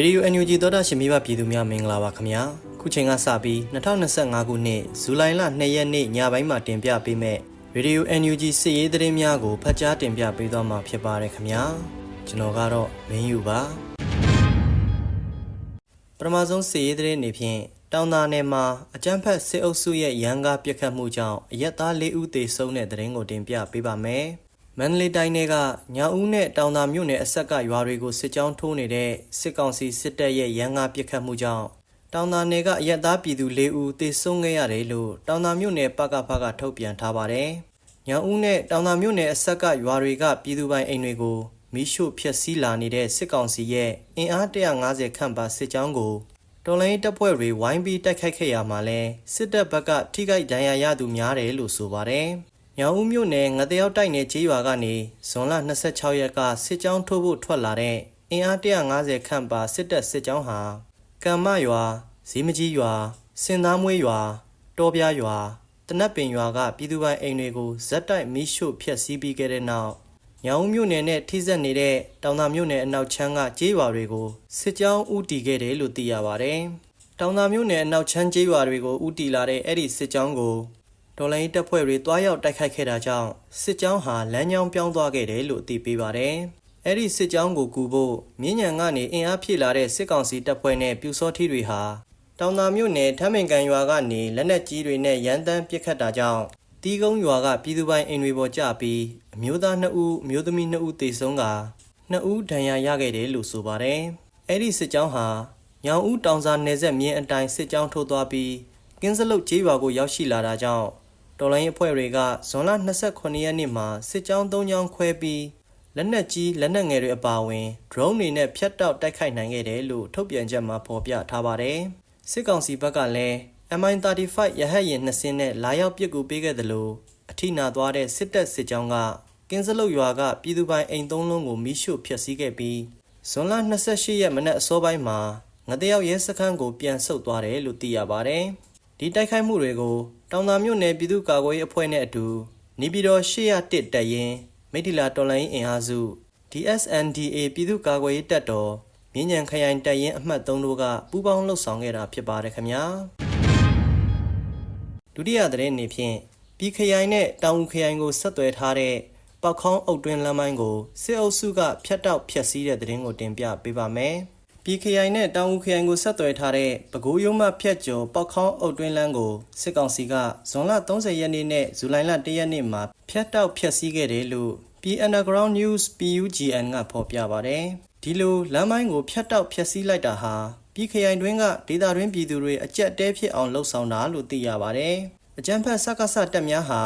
ရေဒီယို NUG သောတာရှင်မိဘပြည်သူများမင်္ဂလာပါခင်ဗျာခုချိန်ကစပြီး2025ခုနှစ်ဇူလိုင်လ2ရက်နေ့ညပိုင်းမှာတင်ပြပေးမဲ့ရေဒီယို NUG စစ်ရေးသတင်းများကိုဖတ်ကြားတင်ပြပေးသွားမှာဖြစ်ပါတယ်ခင်ဗျာကျွန်တော်ကတော့မင်းယူပါပထမဆုံးစစ်ရေးသတင်းနေဖြင့်တောင်သာနယ်မှာအကြမ်းဖက်စစ်အုပ်စုရဲ့ရန်ကားပြစ်ခတ်မှုကြောင့်အရက်သား၄ဦးသေဆုံးတဲ့သတင်းကိုတင်ပြပေးပါမယ် မန္တလေးတိုင်းကညောင်ဦးနဲ့တောင်သာမြို့နယ်အဆက်ကရွာတွေကိုစစ်ကြောင်းထိုးနေတဲ့စစ်ကောင်စီစစ်တပ်ရဲ့ရန်ကားပြစ်ခတ်မှုကြောင့်တောင်သာနယ်ကအရက်သားပြည်သူ၄ဦးသေဆုံးခဲ့ရတယ်လို့တောင်သာမြို့နယ်ပကဖကထုတ်ပြန်ထားပါတယ်။ညောင်ဦးနဲ့တောင်သာမြို့နယ်အဆက်ကရွာတွေကပြည်သူပိုင်အိမ်တွေကိုမိရှို့ဖျက်ဆီးလာနေတဲ့စစ်ကောင်စီရဲ့အင်အား150ခန့်ပါစစ်ကြောင်းကိုတော်လိုင်းတပ်ဖွဲ့တွေဝိုင်းပြီးတိုက်ခိုက်ခဲ့ရမှာလဲစစ်တပ်ဘက်ကထိခိုက်ဒဏ်ရာရသူများတယ်လို့ဆိုပါတယ်။ ညောင်ဦးမြို့နယ်ငတရောက်တိုက်နယ်ကျေးရွာကနေဇွန်လ26ရက်ကစစ်ကြောင်းထိုးဖို့ထွက်လာတဲ့အင်အား150ခန့်ပါစစ်တပ်စစ်ကြောင်းဟာကံမရွာဇီးမကြီးရွာစင်သားမွေးရွာတောပြားရွာတနက်ပင်ရွာကပြည်သူပိုင်အိမ်တွေကိုဇက်တိုက်မိရှို့ဖျက်ဆီးပြီးခဲ့တဲ့နောက်ညောင်ဦးမြို့နယ်နဲ့ထိစပ်နေတဲ့တောင်သာမြို့နယ်အနောက်ချမ်းကကျေးရွာတွေကိုစစ်ကြောင်းဦးတည်ခဲ့တယ်လို့သိရပါတယ်။တောင်သာမြို့နယ်အနောက်ချမ်းကျေးရွာတွေကိုဦးတည်လာတဲ့အဲ့ဒီစစ်ကြောင်းကို ဒေါ်လာရေးတပ်ဖွဲ့တွေတွားရောက်တိုက်ခိုက်ခဲ့တာကြောင့်စစ်ကြောင်းဟာလမ်းကြောင်းပြောင်းသွားခဲ့တယ်လို့သိပေးပါတယ်။အဲ့ဒီစစ်ကြောင်းကိုကူဖို့မြင်းညံကနေအင်အားဖြည့်လာတဲ့စစ်ကောင်စီတပ်ဖွဲ့နဲ့ပြူစောထီတွေဟာတောင်သာမြို့နယ်ထမ်းပင်ကန်ရွာကနေလက်နက်ကြီးတွေနဲ့ရန်တမ်းပစ်ခတ်တာကြောင့်တီးကုန်းရွာကပြည်သူပိုင်အိမ်တွေပေါ်ကျပြီးအမျိုးသား2ဦးအမျိုးသမီး2ဦးသေဆုံးက2ဦးဒဏ်ရာရခဲ့တယ်လို့ဆိုပါတယ်။အဲ့ဒီစစ်ကြောင်းဟာညောင်ဦးတောင်စာနယ်ဆက်မြင်းအတိုင်းစစ်ကြောင်းထိုးသွားပြီးကင်းစလုတ်ကျေးရွာကိုရောက်ရှိလာတာကြောင့် တော်လိုင်းအဖွဲ့တွေကဇွန်လ29ရက်နေ့မှာစစ်ကြောင်း၃ကြောင်းခွဲပြီးလက်နက်ကြီးလက်နက်ငယ်တွေအပါအဝင် drone တွေနဲ့ဖျက်တောက်တိုက်ခိုက်နိုင်ခဲ့တယ်လို့ထုတ်ပြန်ချက်မှာဖော်ပြထားပါတယ်။စစ်ကောင်စီဘက်ကလည်း MI35 ရဟတ်ယာဉ်နှစ်စင်းနဲ့လာရောက်ပစ်ကူပေးခဲ့တယ်လို့အထိနာသွားတဲ့စစ်တပ်စစ်ကြောင်းကကင်းစလုတ်ရွာကပြည်သူပိုင်အိမ်သုံးလုံးကိုမိရှို့ဖျက်ဆီးခဲ့ပြီးဇွန်လ28ရက်မနက်အစောပိုင်းမှာငတယောက်ရဲစခန်းကိုပြန်ဆုတ်သွားတယ်လို့သိရပါတယ်။ဒီတိုက်ခိုက်မှုတွေကို တောင်သာမြို့နယ်ပြည်သူ့ကာကွယ်ရေးအဖွဲ့နဲ့အတူနေပြည်တော်801တပ်ရင်းမိထီလာတော်လိုင်းအင်အားစု DSNDA ပြည်သူ့ကာကွယ်ရေးတပ်တော်မြင်းညံခရိုင်တပ်ရင်းအမှတ်3တို့ကပူးပေါင်းလှုပ်ဆောင်ခဲ့တာဖြစ်ပါတယ်ခင်ဗျာဒုတိယသတင်းအနေဖြင့်ပြည်ခရိုင်နဲ့တောင်ဦးခရိုင်ကိုဆက်သွယ်ထားတဲ့ပောက်ခေါင်းအုပ်တွင်းလမ်းမိုင်းကိုစစ်အုပ်စုကဖျက်တောက်ဖျက်ဆီးတဲ့သတင်းကိုတင်ပြပေးပါမယ် ပြည်ခရိုင်နဲ့တောင်ဦးခရိုင်ကိုဆက်သွယ်ထားတဲ့ပဲခူးရုံးမှဖျက်ကျော်ပောက်ခေါင်းအုပ်တွင်းလမ်းကိုစစ်ကောင်စီကဇွန်လ30ရက်နေ့နဲ့ဇူလိုင်လ1ရက်နေ့မှာဖျက်တောက်ဖျက်ဆီးခဲ့တယ်လို့ P Underground News PUGN ကဖော်ပြပါတယ်။ဒီလိုလမ်းမိုင်းကိုဖျက်တောက်ဖျက်ဆီးလိုက်တာဟာပြည်ခရိုင်တွင်းကဒေသတွင်းပြည်သူတွေအကြက်တဲဖြစ်အောင်လှုပ်ဆောင်တာလို့သိရပါတယ်။အကြမ်းဖက်စက္ကစတပ်များဟာ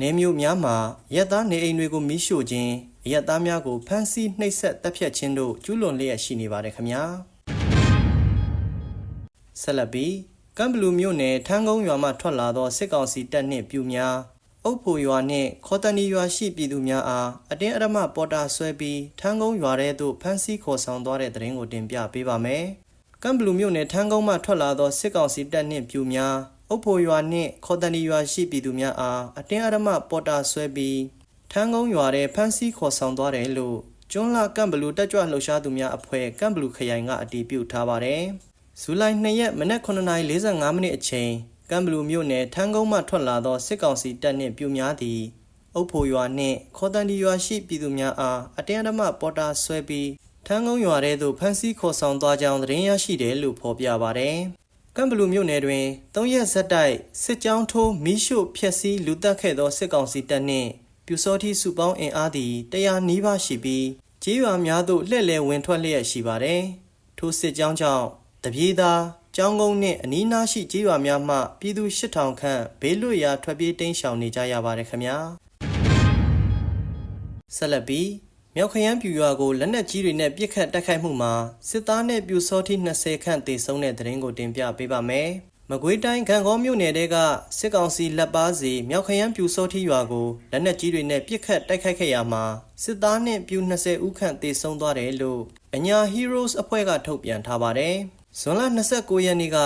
နေမျိုးများမှာရက်သားနေအိမ်တွေကိုမိရှို့ခြင်းရက်သားများကိုဖမ်းဆီးနှိပ်စက်တပ်ဖြတ်ခြင်းတို့ကျူးလွန်လျက်ရှိနေပါတယ်ခင်ဗျာဆက်လက်ပြီးကမ်ဘလူမြို့နယ်ထန်းကုန်းရွာမှထွက်လာသောစစ်ကောင်စီတပ်နှင့်ပြူများအုပ်ဖို့ရွာနှင့်ခေါ်တနီရွာရှိပြည်သူများအားအတင်းအဓမ္မပေါ်တာဆွဲပြီးထန်းကုန်းရွာထဲသို့ဖမ်းဆီးခေါ်ဆောင်သွားတဲ့တဲ့ရင်ကိုတင်ပြပေးပါမယ်ကမ်ဘလူမြို့နယ်ထန်းကုန်းမှထွက်လာသောစစ်ကောင်စီတပ်နှင့်ပြူများ အုပ်ဖို့ရွာနှင့်ခေါ်တန်ဒီရွာရှိပြည်သူများအားအတင်းအဓမ္မပေါ်တာဆွဲပြီးထန်းကုန်းရွာထဲဖမ်းဆီးခေါ်ဆောင်သွားတယ်လို့ကျွန်းလာကမ်ဘလူတက်ကြွလှုပ်ရှားသူများအဖွဲ့ကမ်ဘလူခရိုင်ကအတည်ပြုထားပါတယ်။ဇူလိုင်2ရက်မနက်9:45မိနစ်အချိန်ကမ်ဘလူမြို့နယ်ထန်းကုန်းမှထွက်လာသောစစ်ကောင်စီတပ်နှင့်ပြူများသည်အုပ်ဖို့ရွာနှင့်ခေါ်တန်ဒီရွာရှိပြည်သူများအားအတင်းအဓမ္မပေါ်တာဆွဲပြီးထန်းကုန်းရွာထဲသို့ဖမ်းဆီးခေါ်ဆောင်သွားကြောင်းသတင်းရရှိတယ်လို့ဖော်ပြပါတယ်။ ကမ်ဘလူမြို့နယ်တွင်၃ရက်ဆက်တိုက်စစ်ကြောင်းထိုးမီးရှို့ဖျက်ဆီးလူတက်ခဲ့သောစစ်ကောင်စီတပ်နှင့်ပြူစောတိစုပေါင်းအင်အားသည်တရားနီးပါးရှိပြီးကျေးရွာများသို့လှည့်လည်ဝင်ထွက်လျက်ရှိပါတယ်။ထိုစစ်ကြောင်းကြောင့်တပြေးသားကျောင်းကုန်းနှင့်အနီးနားရှိကျေးရွာများမှပြည်သူ8000ခန့်ဘေးလွတ်ရာထွက်ပြေးတိမ်းရှောင်နေကြရပါတယ်ခင်ဗျာဆက်လက်ပြီး မြောက်ခရမ်းပြူရွာကိုလက်နက်ကြီးတွေနဲ့ပစ်ခတ်တိုက်ခိုက်မှုမှာစစ်သားနဲ့ပြူစောထိ20ခန့်သေဆုံးတဲ့တဲ့ရင်ကိုတင်ပြပေးပါမယ်မကွေးတိုင်းကံကောမြို့နယ်တဲကစစ်ကောင်စီလက်ပါစီမြောက်ခရမ်းပြူစောထီရွာကိုလက်နက်ကြီးတွေနဲ့ပစ်ခတ်တိုက်ခိုက်ခဲ့ရမှာစစ်သားနဲ့ပြူ20ဦးခန့်သေဆုံးသွားတယ်လို့အညာ Heroes အဖွဲ့ကထုတ်ပြန်ထားပါတယ်။ဇွန်လ29ရက်နေ့က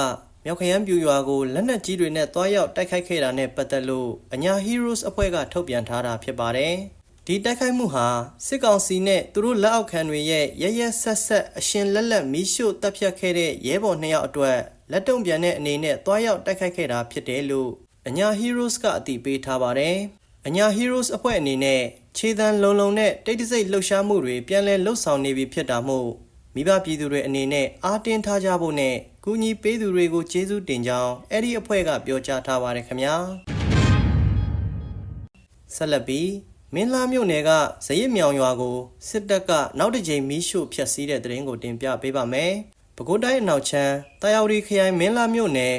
မြောက်ခရမ်းပြူရွာကိုလက်နက်ကြီးတွေနဲ့တွားရောက်တိုက်ခိုက်ခဲ့တာနဲ့ပတ်သက်လို့အညာ Heroes အဖွဲ့ကထုတ်ပြန်ထားတာဖြစ်ပါတယ်။ ဒီတိုက်ခိုက်မှုဟာစစ်ကောင်စီနဲ့သူတို့လက်အောက်ခံတွေရဲ့ရရဆက်ဆက်အရှင်လက်လက်မီးရှို့တပ်ဖြတ်ခဲ့တဲ့ရဲဘော်နှစ်ယောက်အတွက်လက်တုံပြန်တဲ့အနေနဲ့တွားရောက်တိုက်ခိုက်ခဲ့တာဖြစ်တယ်လို့အညာ Heroes ကအတည်ပြုထားပါတယ်။အညာ Heroes အဖွဲ့အနေနဲ့ခြေတံလုံလုံနဲ့တိတ်တဆိတ်လှုပ်ရှားမှုတွေပြန်လည်လှုပ်ဆောင်နေပြီဖြစ်တာမို့မိဘပြည်သူတွေအနေနဲ့အားတင်းထားကြဖို့နဲ့ကူညီပေးသူတွေကိုကျေးဇူးတင်ကြောင်းအဲ့ဒီအဖွဲ့ကပြောကြားထားပါတယ်ခင်ဗျာဆက်လက်ပြီး မင်းလာမြို့နယ်ကဇရစ်မြောင်ရွာကိုစစ်တပ်ကနောက်တစ်ကြိမ်မီးရှို့ဖျက်ဆီးတဲ့တဲ့ရင်ကိုတင်ပြပေးပါမယ်ပဲခူးတိုင်းအနောက်ချမ်းတာယာဝတီခရိုင်မင်းလာမြို့နယ်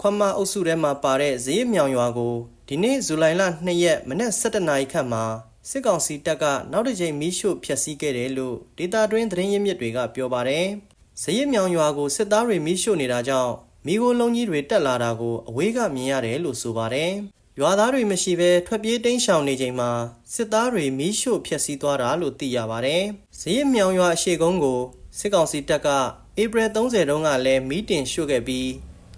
ခွမ်မအုပ်စုထဲမှာပါတဲ့ဇရစ်မြောင်ရွာကိုဒီနေ့ဇူလိုင်လ2ရက်မနက်7:00နာရီခန့်မှာစစ်ကောင်စီတပ်ကနောက်တစ်ကြိမ်မီးရှို့ဖျက်ဆီးခဲ့တယ်လို့ဒေတာတွင်းသတင်းရင်းမြစ်တွေကပြောပါတယ်။ဇရစ်မြောင်ရွာကိုစစ်သားတွေမီးရှို့နေတာကြောင့်မိโกလုံးကြီးတွေတက်လာတာကိုအဝေးကမြင်ရတယ်လို့ဆိုပါတယ်။ ရွာသားတွေမရှိဘဲထွက်ပြေးတိမ်းရှောင်နေချိန်မှာစစ်သားတွေမီးရှို့ဖျက်ဆီးသွားတာလို့သိရပါတယ်။ဇရစ်မြောင်ရွာအရှိကုန်းကိုစစ်ကောင်စီတပ်ကဧပြီ30တုန်းကလည်းမီးတင်ရှို့ခဲ့ပြီး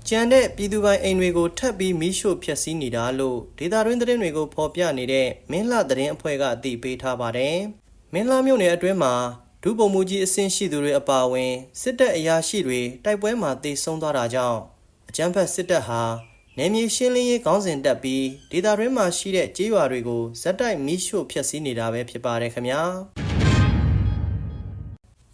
ကျန်တဲ့ပြည်သူပိုင်အိမ်တွေကိုထပ်ပြီးမီးရှို့ဖျက်ဆီးနေတာလို့ဒေတာတွင်းသတင်းတွေကိုဖော်ပြနေတဲ့မင်းလှသတင်းအဖွဲ့ကအသိပေးထားပါတယ်။မင်းလှမြို့နယ်အတွင်းမှာဒုဗိုလ်မှူးကြီးအဆင့်ရှိသူတွေအပါအဝင်စစ်တပ်အရာရှိတွေတိုက်ပွဲမှာတေဆုံးသွားတာကြောင့်အကြမ်းဖက်စစ်တပ်ဟာ နယ်မြေရှင်းလင်းရေးခေါင်းစဉ်တက်ပြီးဒေတာတွင်းမှာရှိတဲ့ကြေးရွာတွေကိုဇက်တိုက်မီးရှို့ဖျက်ဆီးနေတာပဲဖြစ်ပါတယ်ခင်ဗျာ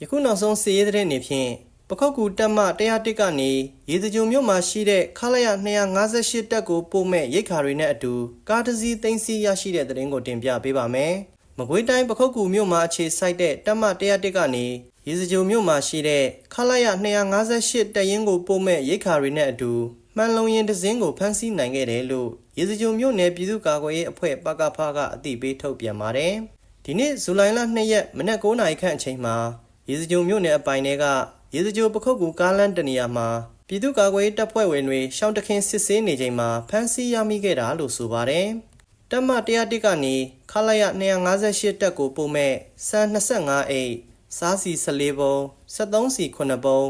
ယခုနောက်ဆုံးစီးရဲတဲ့နေဖြင့်ပခုတ်ကူတက်မ101ကနေရေစကြိုမြို့မှာရှိတဲ့ခလာရ258တက်ကိုပို့မဲ့ရိတ်ခါတွေနဲ့အတူကားတစ်စီးသိမ်းဆည်းရရှိတဲ့တဲ့ရင်ကိုတင်ပြပေးပါမယ်။မကွေးတိုင်းပခုတ်ကူမြို့မှာအခြေစိုက်တဲ့တက်မ101ကနေ ရေစကြိုမြို့မှာရှိတဲ့ခလာရ258တက်ရင်ကိုပို့မဲ့ရိတ်ခါတွေနဲ့အတူမှန်လုံရင်တစင်းကိုဖမ်းဆီးနိုင်ခဲ့တယ်လို့ရေစကြိုမြို့နယ်ပြည်သူ့ကာကွယ်ရေးအဖွဲ့ပကဖကအသိပေးထုတ်ပြန်ပါတယ်။ဒီနေ့ဇူလိုင်လ2ရက်မနက်9:00နာရီခန့်အချိန်မှာရေစကြိုမြို့နယ်အပိုင်တွေကရေစကြိုပခုတ်ကူကားလမ်းတနေရာမှာပြည်သူ့ကာကွယ်ရေးတပ်ဖွဲ့ဝင်တွေရှောင်းတခင်စစ်ဆေးနေချိန်မှာဖမ်းဆီးရမိခဲ့တာလို့ဆိုပါတယ်။တပ်မ101ကနေခလာရ258တပ်ကိုပို့မဲ့စံ25အိတ် စားစီ14ပုံ73စီ9ပုံ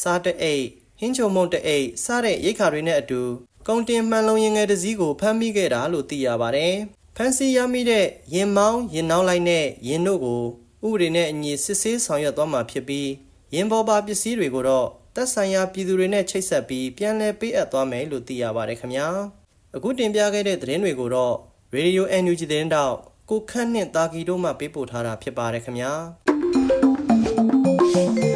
စားတအိတ်ဟင်းချုံမုံတအိတ်စားတဲ့ရိတ်ခါတွေနဲ့အတူကုံတင်မှန်လုံးရင်ငယ်တစ်စီးကိုဖမ်းမိခဲ့တာလို့သိရပါတယ်။ဖမ်းဆီးရမိတဲ့ရင်မောင်းရင်နှောင်းလိုက်နဲ့ရင်တို့ကိုဥပဒေနဲ့အညီစစ်ဆေးဆောင်ရွက်သွားမှာဖြစ်ပြီးရင်ပေါ်ပါပစ္စည်းတွေကိုတော့သက်ဆိုင်ရာပြည်သူတွေနဲ့ချိတ်ဆက်ပြီးပြန်လည်ပေးအပ်သွားမယ်လို့သိရပါတယ်ခင်ဗျာအခုတင်ပြခဲ့တဲ့သတင်းတွေကိုတော့ Radio NUG သတင်းတောက်ကိုခန့်နှင့်တာကီတို့မှပေးပို့ထားတာဖြစ်ပါတယ်ခင်ဗျာ フフフ。